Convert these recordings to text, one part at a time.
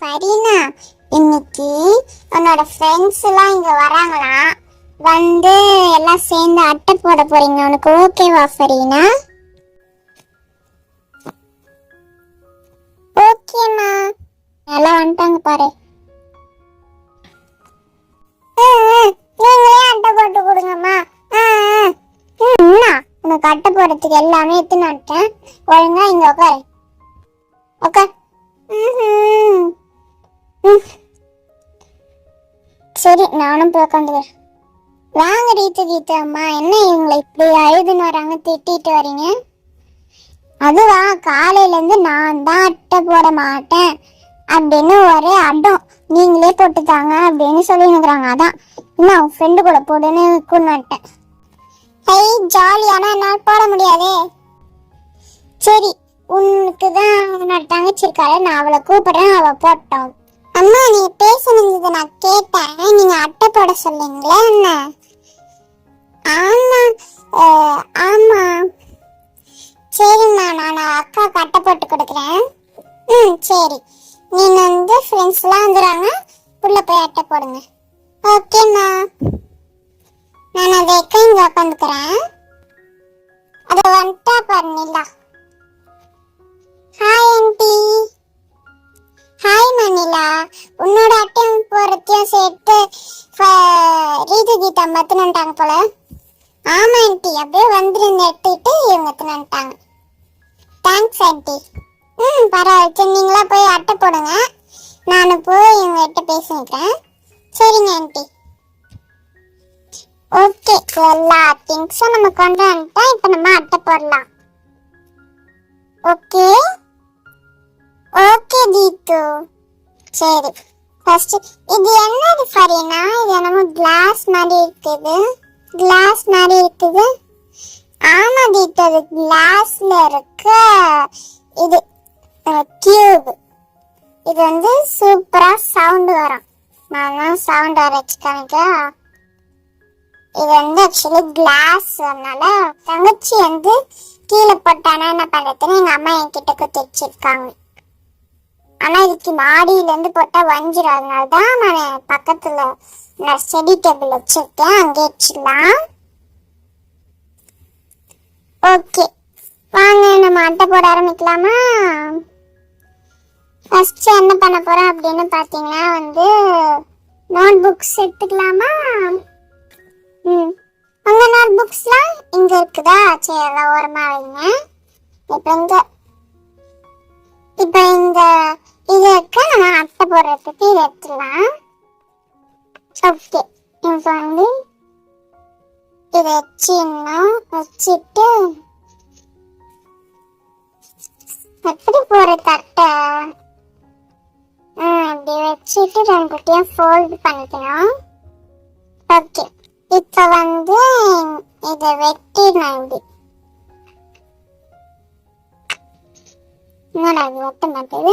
சரிண்ணா. இன்னைக்கு உன்னோட ஃப்ரெண்ட்ஸ் எல்லாம் இங்க வராங்களாம் வந்து எல்லாம் சேர்ந்து அட்டை போட போறீங்க. உனக்கு ஓகேவா ஃபரீனா ஓகேம்மா எல்லாம் வந்துட்டாங்க பாரு. நீங்களே அட்டை போட்டு கொடுங்கம்மா. உனக்கு அட்டை போடுறதுக்கு எல்லாமே எடுத்துன்னு வந்துட்டேன். ஒழுங்கா இங்க உட்காரு உட்கார் நானும் போய் உட்காந்துக்கிறேன் வாங்க ரீத்து கீதா அம்மா. என்ன இவங்களை இப்படி அழுதுன்னு வராங்க திட்டிட்டு வரீங்க? அதுவா காலையில இருந்து நான் தான் அட்டை போட மாட்டேன். அப்படின்னு ஒரே அடம். நீங்களே போட்டு தாங்க அப்படின்னு சொல்லினுக்குறாங்க அதான். என்ன அவன் ஃப்ரெண்டு கூட போடுன்னு கூண்டுட்டேன் ஹெய் ஐ ஜாலி ஆனா என்னால் போட முடியாதே. சரி உனக்கு தான் நட்டாங்க தங்கச்சி நான் அவளை கூப்பிடுறேன் அவ போட்டோம். அம்மா நீ பேசுனது நான் கேட்டேன். நீங்க அட்டை போட சொன்னீங்களே என்ன ஆமா ஆமா. சரிம்மா நான் அக்காவுக்கு அட்டை போட்டு கொடுக்குறேன். ம் சரி. நீங்கள் வந்து ஃப்ரெண்ட்ஸ்லாம் வந்துடுறாங்க உள்ள போய் அட்டை போடுங்க. ஓகேம்மா நான் அதை இங்க உட்காந்துக்கிறேன் அதை வந்துட்டா பாரு ரீது போல. ஆமா ஆண்டி. அப்படியே வந்துருந்து எடுத்துக்கிட்டு இவங்க எத்துனுட்டாங்க தேங்க்ஸ் ஆண்டி. ம் பரவாயில்ல. சரி நீங்களா போய் அட்டை போடுங்க. நான் போய் இவங்க கிட்ட பேசிக்கிறேன் சரிங்க ஆண்டி. ஓகே. எல்லா திங்ஸும் நம்ம கொண்டு வந்துட்டா இப்போ நம்ம அட்டை போடலாம். ஓகே? ஓகே தீத்து சரி. ஃபர்ஸ்ட் இது என்னது ஃபரியனா இது என்னமோ கிளாஸ் மாதிரி இருக்குது. கிளாஸ் மாதிரி இருக்குது. ஆமா தீத்து அது கிளாஸ்ல இருக்க. இது டியூப் இது வந்து சூப்பரா சவுண்ட் வரும். நான் சவுண்ட் வர வச்சு இது வந்து ஆக்சுவலி கிளாஸ் அதனால தங்கச்சி வந்து கீழே போட்டானா என்ன பண்ணுறதுன்னு எங்கள் அம்மா என்கிட்ட குத்தி வச்சிருக்காங்க. ஆனா இதுக்கு மாடியில இருந்து போட்டா வஞ்சிரும். அதனால தான் நான் பக்கத்துல நான் ஸ்டடி டேபிள் வச்சிருக்கேன். அங்கே வச்சிடலாம். ஓகே வாங்க நம்ம அட்டை போட ஆரம்பிக்கலாமா? ஃபர்ஸ்ட் என்ன பண்ண போறோம் அப்படின்னு பார்த்தீங்கன்னா வந்து நோட் புக்ஸ் எடுத்துக்கலாமா? ம். உங்கள் நோட் புக்ஸ்லாம் இங்கே இருக்குதா? சரி எல்லாம் ஓரமாக வைங்க. இப்போ இங்கே இப்போ இந்த இது நம்ம அத்தை போடுறதுக்கு இதை எடுத்துடலாம். ஓகே இப்போ வந்து இதை வச்சிடணும் வச்சுட்டு எப்படி போடுறது தட்டை இப்படி வச்சுட்டு ரெண்டுத்தையும் ஃபோல்டு பண்ணிக்கணும் ஓகே இப்போ வந்து இதை வெட்டிடணும் இப்படி. என்னடா இது வெட்ட மாட்டேது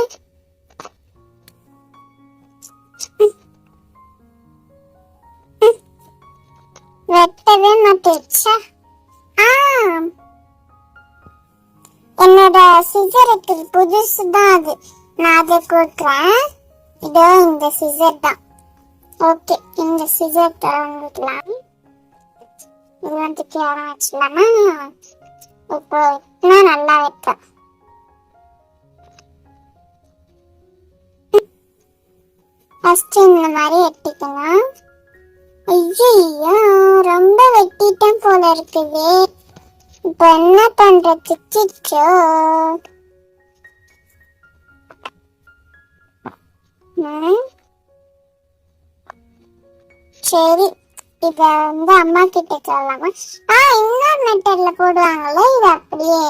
வெட்டவே மாட்டேச்சா? ஆ என்னோட சிசர் இருக்குது புதுசு தான் அது. நான் அதை கொடுக்குறேன். இதோ இந்த சிசர் தான். ஓகே இந்த சிசர் திறந்துக்கலாம் இது வந்து கேரம் வச்சுலாமா இப்போ இன்னும் நல்லா வைப்பேன் ஃபர்ஸ்ட் இந்த மாதிரி வெட்டிக்கணும் ஐயோ ரொம்ப வெட்டிட்டேன் போல இருக்குது. இப்போ என்ன பண்றது? சிச்சோ. சரி இத வந்து அம்மா கிட்ட சொல்லலாமா? ஆ இன்னொரு மெட்டர்ல போடுவாங்கல்ல இது அப்படியே.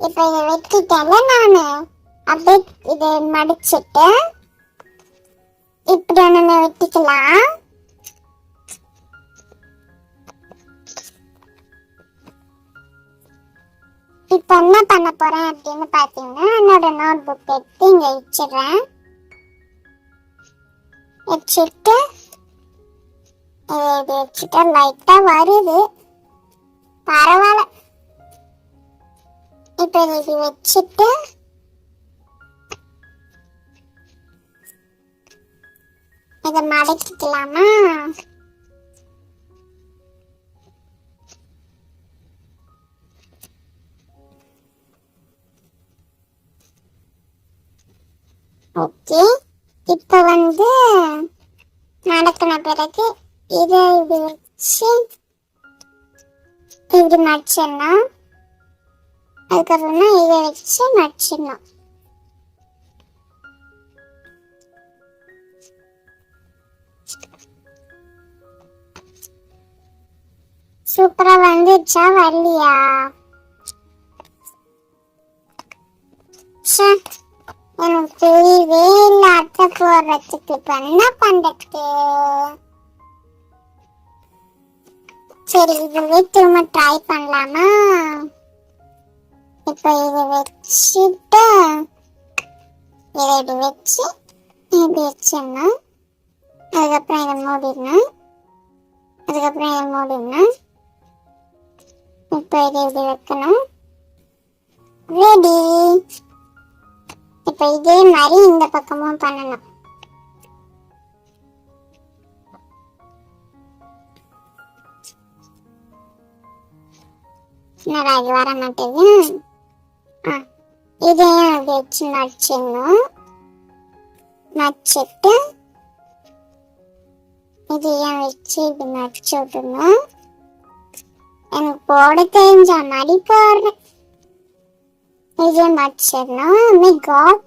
இப்ப இதை வெட்டிட்டேன்ல நானு. அப்படியே இதை மடிச்சிட்டு. இப்படி ஒன்று வெட்டிக்கலாம். இப்போ என்ன பண்ண போறேன் அப்படின்னு பார்த்தீங்கன்னா என்னோட நோட் புக் எடுத்து இங்க வச்சிடுறேன். வச்சுட்டு இது வச்சுட்டு லைட்டா வருது. பரவாயில்ல. இப்போ இது வச்சுட்டு இதை மடக்கிக்கலாமா? ஓகே. இப்போ வந்து நடக்கின பிறகு இதை இது வச்சு இப்படி மடிச்சிடணும் அதுக்கப்புறமா இதை வச்சு மடிச்சிடணும் சூப்பரா வந்துச்சா வரலையா எனக்கு தெரியவே இல்லை அத்தை போடுறதுக்கு. இப்ப என்ன பண்றதுக்கு? சரி இதுவே திரும்ப ட்ரை பண்ணலாமா? இப்போ இதை வச்சுட்டு இதை இப்படி வச்சு இப்படி வச்சிடணும். அதுக்கப்புறம் இதை மூடிடணும். அதுக்கப்புறம் இதை மூடிடணும். இப்போ இதை இப்படி வைக்கணும் ரெடி இப்போ இதே மாதிரி இந்த பக்கமும் பண்ணணும் என்னடா இது வர மாட்டேது ஆ இதையும் அப்படி வச்சு மடிச்சிடணும் மடிச்சிட்டு இதையும் வச்சு இப்படி மடிச்சு விடணும் எனக்கு போட தெரிஞ்ச மாதிரி போடுறேன் இதே மடிச்சிடணும் மை காட்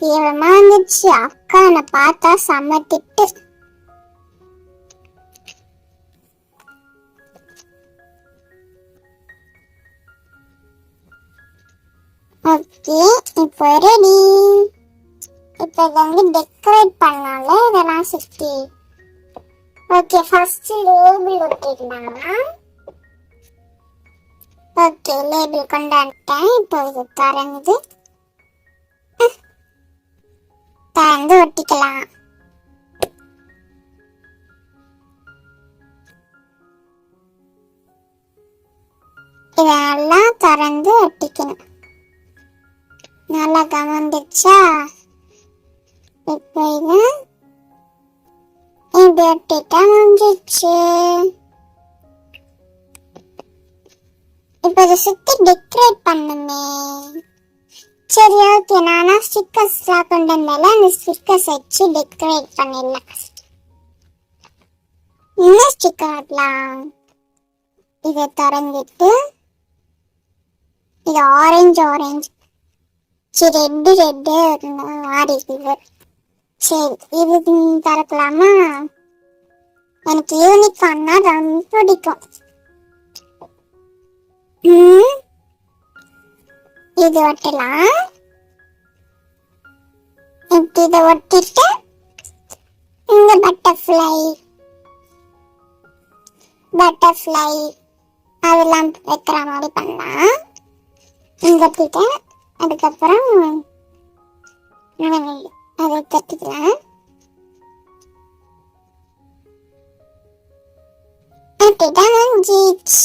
தீவிரமா இருந்துச்சு. அக்கா என்னை பார்த்தா செம்ம திட்டு. ஓகே இப்போ ரெடி. இப்போ இதை வந்து டெக்கரேட் பண்ணால இதெல்லாம் சுற்றி ஓகே ஃபர்ஸ்ட் லேபிள் ஒட்டிடலாம் ஓகே லேபிள் கொண்டாந்துட்டேன் இப்போ இது திறந்து திறந்து ஒட்டிக்கலாம். இதெல்லாம் திறந்து ஒட்டிக்கணும். நல்லா கவர்ந்துச்சா இப்போ இது இப்படி ஒட்டிட்டா முடிஞ்சிச்சு இப்போ இதை சுத்தி டெக்கரேட் பண்ணுமே. சரி ஓகே நானா ஸ்டிக்கர்ஸ்லாம் கொண்டு வந்தால அந்த ஸ்டிக்கர்ஸ் வச்சு டெக்கரேட் பண்ணிடலாம் இந்த ஸ்டிக்கர்லாம் இதை திறந்துட்டு இது ஆரஞ்சு ஆரஞ்சு சரி ரெட்டு ரெட்டு மாறி இருக்குது. சரி இது திறக்கலாமா? எனக்கு யூனிஃபார்ம்னா ரொம்ப பிடிக்கும். இது ஒட்டலாம். இப்படி இதை ஒட்டிட்டு இந்த பட்டர்ஃப்ளை பட்டர்ஃப்ளை அதெல்லாம் வைக்கிற மாதிரி பண்ணலாம். இங்க ஒட்டிட்டேன் அதுக்கப்புறம் அதை தட்டிக்கலாம். அப்படிதான் முடிஞ்சிச்சு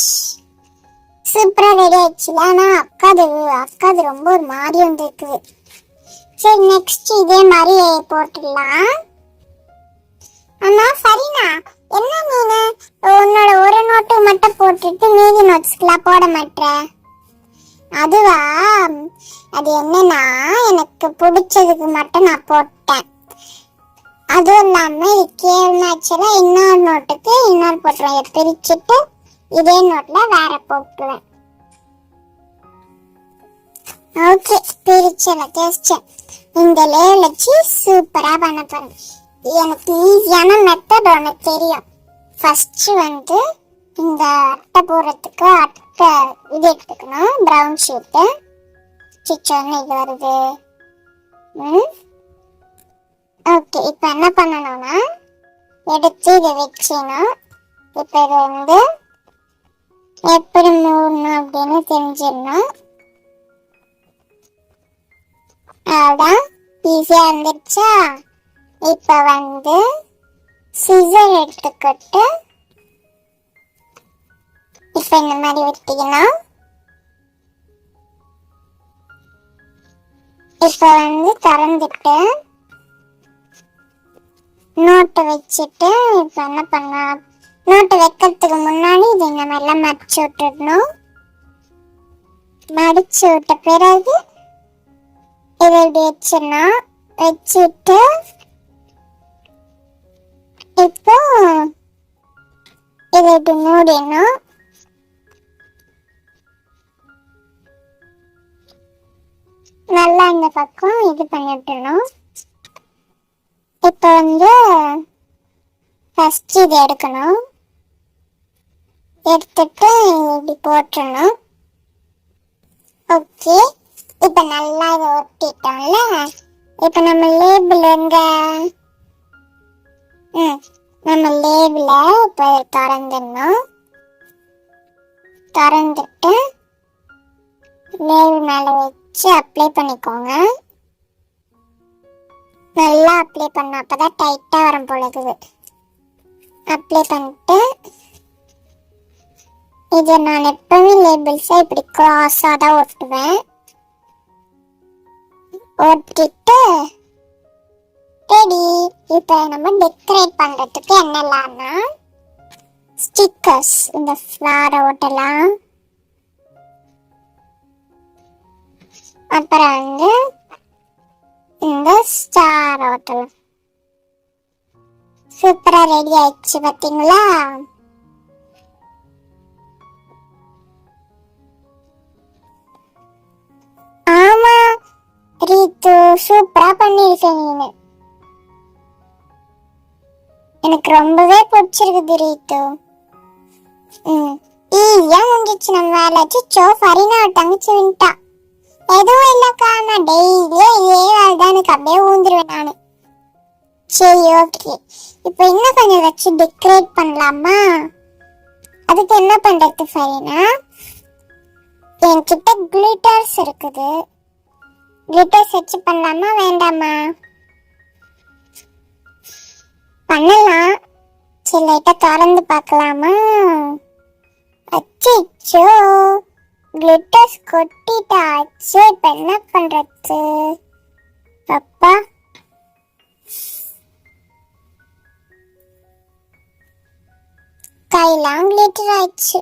சூப்பரா ரெடி ஆயிடுச்சு. ஆனா அக்காது அக்காது ரொம்ப ஒரு மாதிரி வந்துருக்குது சரி நெக்ஸ்ட் இதே மாதிரி போட்டுடலாம். அம்மா சரிண்ணா. என்ன நீங்க உன்னோட ஒரு நோட்டு மட்டும் போட்டுட்டு மீதி நோட்ஸ்க்கெல்லாம் போட மாட்ற? அதுவா? அது என்னன்னா எனக்கு பிடிச்சதுக்கு மட்டும் நான் போட்டேன். அதுவும் இல்லாமல் இது கேள் இன்னொரு நோட்டுக்கு இன்னொரு போட்டுருவேன். பிரிச்சுட்டு இதே நோட்ல வேற போட்டுருவேன் ஓகே பிரிச்சல டேஸ்ட் இந்த லேயர் வச்சு சூப்பரா பண்ண போறேன். எனக்கு ஈஸியான மெத்தட் ஒன்று தெரியும். ஃபர்ஸ்ட் வந்து இந்த அட்டை போடுறதுக்கு அட்டை இது எடுத்துக்கணும் ப்ரௌன் ஷீட்டு சிச்சோன்னு இது வருது? ம். ஓகே இப்போ என்ன பண்ணணும்னா எடுத்து இதை வச்சிடணும். இப்போ இது வந்து எப்படி மூடணும் அப்படின்னு தெரிஞ்சிடணும். அவ்வளோதான் ஈஸியாக இருந்துச்சா இப்போ வந்து சிசர் எடுத்துக்கிட்டு இப்போ இந்த மாதிரி வெட்டிக்கணும். இப்போ வந்து திறந்துட்டு நோட்டை வச்சுட்டு இப்போ என்ன பண்ண நாட்டு வைக்கிறதுக்கு முன்னாடி இது இந்த மாதிரிலாம் மடிச்சு விட்டுடணும். மடிச்சு விட்ட பிறகு இதை இப்படி வச்சிடணும் வச்சுட்டு இப்போ இதை இப்படி மூடிடணும். நல்லா இந்த பக்கம் இது பண்ணிவிட்டணும் இப்போ வந்து ஃபஸ்ட் இது எடுக்கணும். எடுத்துட்டு இப்படி போட்டுடணும். ஓகே இப்போ நல்லா இதை ஒட்டிட்டோம்ல. இப்போ நம்ம லேபிள் எங்க? ம் நம்ம லேபிளை இப்போ திறந்துடணும். திறந்துட்டு லேபிள் மேலே வச்சு அப்ளை பண்ணிக்கோங்க. நல்லா அப்ளை பண்ண அப்பதான் டைட்டாக வரும் போல இருக்குது. அப்ளை பண்ணிட்டு இது நான் எப்பவுமே லேபிள்ஸை இப்படி கிராஸாக தான் ஒட்டுவேன். ஒட்டிட்டு ரெடி இப்போ நம்ம டெக்கரேட் பண்ணுறதுக்கு என்னெல்லாம்னா ஸ்டிக்கர்ஸ் இந்த ஃப்ளாரை ஒட்டலாம் அப்புறம் வந்து இந்த ஸ்டார் ஹோட்டல் சூப்பராக ரெடி ஆயிடுச்சு பார்த்தீங்களா? ரீத்து சூப்பரா பண்ணிருக்க நீனு. எனக்கு ரொம்பவே பிடிச்சிருக்குது ரீத்து ம் ஈஸியா முடிஞ்சிச்சு நம்ம வேலை. சோ ஃபரினா தங்கச்சி வின்ட்டா எதுவும் இல்லக்கா நான் டெய்லியே இதே வேலை தான். எனக்கு அப்படியே ஊந்துருவேன் நான். சரி ஓகே இப்போ இன்னும் கொஞ்சம் வச்சு டெக்கரேட் பண்ணலாமா? அதுக்கு என்ன பண்ணுறது ஃபரினா? என்கிட்ட கிளிட்டர்ஸ் இருக்குது. கிளிட்டர்ஸ் வச்சு பண்ணலாமா வேண்டாமா? பண்ணலாம். சரி லைட்டாக திறந்து பார்க்கலாமா? அச்சோ கிளிட்டர்ஸ் கொட்டிட்டாச்சு. இப்ப என்ன பண்றது? அப்பா. கையெல்லாம் கிளிட்டர் ஆயிடுச்சு.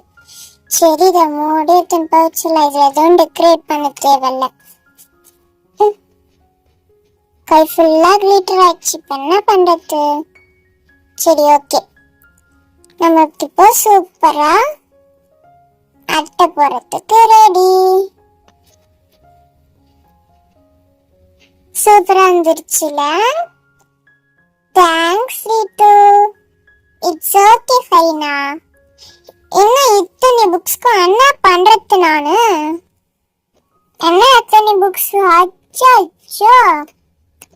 சரி இதை மூடி எடுத்துன்னு போச்சுல எதுவும் டெக்கரேட் பண்ண தேவையில்லை. கை ஃபுல்லாக கிளிட்டர் ஆயிடுச்சு. இப்போ என்ன பண்ணுறது சரி ஓகே நமக்கு இப்போ சூப்பராக அட்டை போகிறதுக்கு ரெடி சூப்பராக வந்துருச்சுல? தேங்க்ஸ் ரீட்டு இட்ஸ் ஓகே ஃபைனா என்ன இத்தனை புக்ஸ்க்கும் என்ன பண்ணுறது நான்? என்ன எத்தனை புக்ஸ் அச்சா அச்சா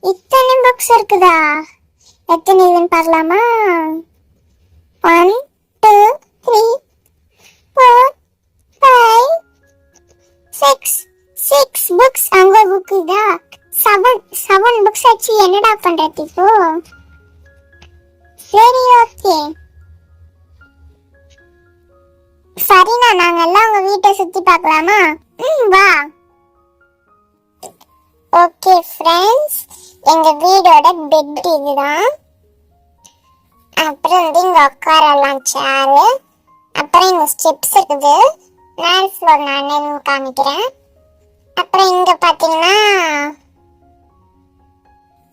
இத்தனை புக்ஸ் இருக்குதா? எத்தனை இதுன்னு பார்க்கலாமா? One two three four five six six books அங்க புக் இதா செவன் செவன் புக்ஸ் ஆச்சு. என்னடா பண்ணுறது இப்போ? சரி ஓகே சரிண்ணா நாங்க எல்லாம் உங்க வீட்டை சுத்தி பார்க்கலாமா? ம் வா. ஓகே ஃப்ரெண்ட்ஸ் எங்க வீடோட பெட் இதுதான். அப்புறம் வந்து இங்க உட்காரலாம் சேரு அப்புறம் இங்க ஸ்டெப்ஸ் இருக்குது. மேல் ஃப்ளோர் நான் காமிக்கிறேன். அப்புறம் இங்க பாத்தீங்கன்னா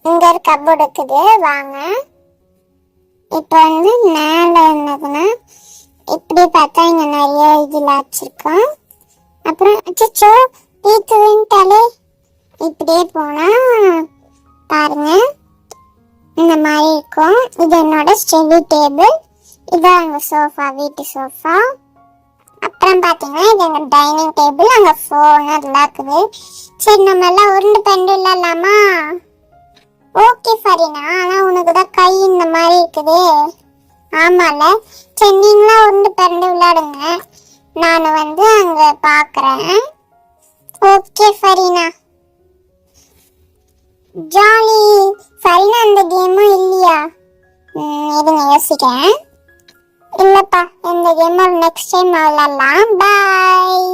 இங்க ஒரு கபோர்டு இருக்குது. வாங்க. இப்போ வந்து மேல என்னதுன்னா இப்படி பார்த்தா இங்க நிறைய இதுல வச்சிருக்கோம். அப்புறம் அச்சோ தீத்து விண்டாலே இப்படியே போனா பாருங்க. இந்த மாதிரி இருக்கும். இது என்னோட ஸ்டெடி டேபிள் இதான் எங்கள் சோஃபா வீட்டு சோஃபா அப்புறம் பார்த்தீங்கன்னா இது எங்கள் டைனிங் டேபிள் அங்கே ஃபோன் அதெல்லாம் இருக்குது. சரி நம்ம எல்லாம் உருண்டு பண்டு இல்லாமா ஓகே ஃபரினா. ஆனால் உனக்கு தான் கை இந்த மாதிரி இருக்குது. ஆமால. சரி நீங்களாம் உருண்டு பரண்டு விளையாடுங்க. நான் வந்து அங்கே பார்க்குறேன் ஓகே ஃபரினா. ஜாலி. சரினா அந்த கேமும் இல்லையா? ம், இருங்க யோசிக்கிறேன். இல்லைப்பா இந்த கேமும் நெக்ஸ்ட் டைம் விளாட்லாம் பாய்